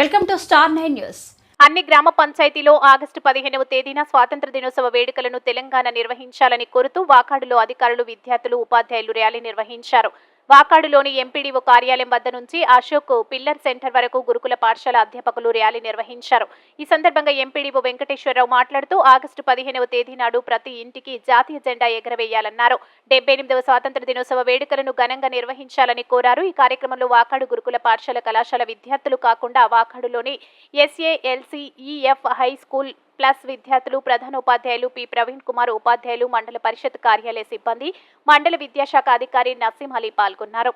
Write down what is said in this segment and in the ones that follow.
Welcome to star nine news. అన్ని గ్రామ పంచాయతీలో ఆగస్టు పదిహేనవ తేదీన స్వాతంత్ర దినోత్సవ వేడుకలను తెలంగాణ నిర్వహించాలని కోరుతూ వాకాడులో అధికారులు విద్యార్థులు ఉపాధ్యాయులు ర్యాలీ నిర్వహించారు. వాకాడులోని ఎంపీడీఓ కార్యాలయం వద్ద నుంచి అశోక్ పిల్లర్ సెంటర్ వరకు గురుకుల పాఠశాల అధ్యాపకులు ర్యాలీ నిర్వహించారు. ఈ సందర్భంగా ఎంపీడీఓ వెంకటేశ్వరరావు మాట్లాడుతూ ఆగస్టు పదిహేనవ తేదీ నాడు ప్రతి ఇంటికి జాతీయ జెండా ఎగరవేయాలన్నారు. డెబ్బై ఎనిమిదవ స్వాతంత్ర దినోత్సవ వేడుకలను ఘనంగా నిర్వహించాలని కోరారు. ఈ కార్యక్రమంలో వాకాడు గురుకుల పాఠశాల కళాశాల విద్యార్థులు కాకుండా వాకాడులోని ఎస్ఏఎల్సీఈఎఫ్ హై స్కూల్ ప్లస్ విద్యార్థులు ప్రధానోపాధ్యాయులు పి. ప్రవీణ్ కుమార్ ఉపాధ్యాయులు మండల పరిషత్ కార్యాలయ సిబ్బంది మండల విద్యాశాఖ అధికారి నసీం అలీ పాల్గొన్నారు.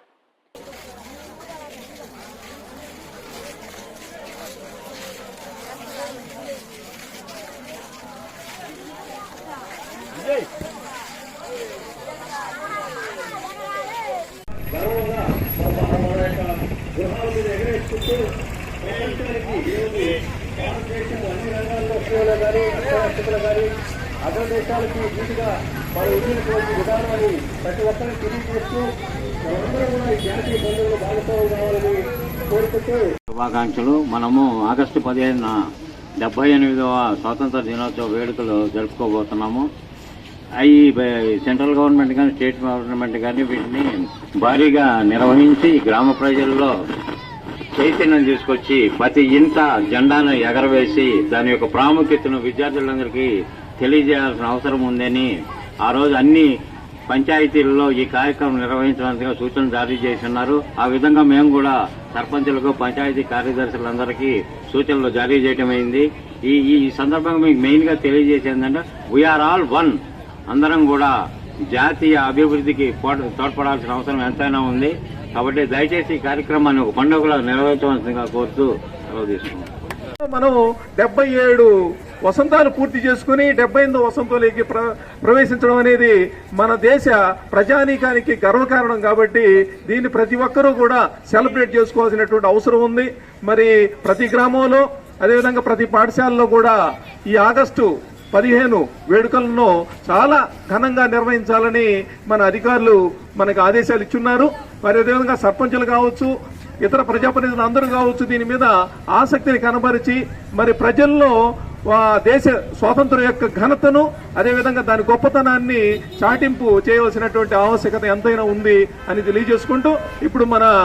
గర్వంగా ఎగరేసుకుంటూ ప్రపంచానికి ఈరోజు అన్ని రంగాల్లో సేవలో కానీ అక్షరాస్యతలో కానీ అగ్రదేశాలకు దీటుగా మనం ఎదిగినటువంటి విధానాన్ని ప్రతి ఒక్కరికి తెలియజేస్తూ మనందరం కూడా ఈ జాతీయ బంధువులు భాగస్వామ్యం కావాలని కోరుకుంటూ శుభాకాంక్షలు. మనము ఆగస్టు పదిహేనున డెబ్బై ఎనిమిదవ స్వాతంత్ర దినోత్సవ వేడుకలు జరుపుకోబోతున్నాము. అవి సెంట్రల్ గవర్నమెంట్ కానీ స్టేట్ గవర్నమెంట్ కానీ వీటిని భారీగా నిర్వహించి గ్రామ ప్రజల్లో చైతన్యం తీసుకొచ్చి ప్రతి ఇంట జెండాను ఎగరవేసి దాని యొక్క ప్రాముఖ్యతను విద్యార్థులందరికీ తెలియజేయాల్సిన అవసరం ఉందని ఆ రోజు అన్ని పంచాయతీలలో ఈ కార్యక్రమం నిర్వహించడానికి సూచనలు జారీ చేస్తున్నారు. ఆ విధంగా మేము కూడా సర్పంచులకు పంచాయతీ కార్యదర్శులందరికీ సూచనలు జారీ చేయడం అయింది. ఈ ఈ సందర్భంగా మీకు మెయిన్గా తెలియజేసేది వీఆర్ ఆల్ వన్ అందరం కూడా జాతీయ అభివృద్ధికి తోడ్పడాల్సిన అవసరం ఎంతైనా ఉంది. కాబట్టి దయచేసి ఈ కార్యక్రమాన్ని ఒక పండుగలో నిర్వహించవలసిందిగా కోరుతూ సెలవు తీసుకున్నాం మనం డెబ్బై ఏడు వసంతాలు పూర్తి చేసుకుని డెబ్బై ఎనిమిది వసంతంలోకి ప్ర ప్రవేశించడం అనేది మన దేశ ప్రజానీకానికి గర్వకారణం కాబట్టి దీన్ని ప్రతి ఒక్కరూ కూడా సెలబ్రేట్ చేసుకోవాల్సినటువంటి అవసరం ఉంది. మరి ప్రతి గ్రామంలో అదేవిధంగా ప్రతి పాఠశాలలో కూడా ఈ ఆగస్టు పదిహేను వేడుకలను చాలా ఘనంగా నిర్వహించాలని మన అధికారులు మనకు ఆదేశాలు ఇచ్చున్నారు. మరి అదేవిధంగా సర్పంచులు కావచ్చు ఇతర ప్రజాప్రతినిధులు అందరూ కావచ్చు దీని మీద ఆసక్తిని కనబరిచి మరి ప్రజల్లో దేశ స్వాతంత్రం యొక్క ఘనతను అదేవిధంగా దాని గొప్పతనాన్ని చాటింపు చేయవలసినటువంటి ఆవశ్యకత ఎంతైనా ఉంది అని తెలియజేసుకుంటూ ఇప్పుడు మన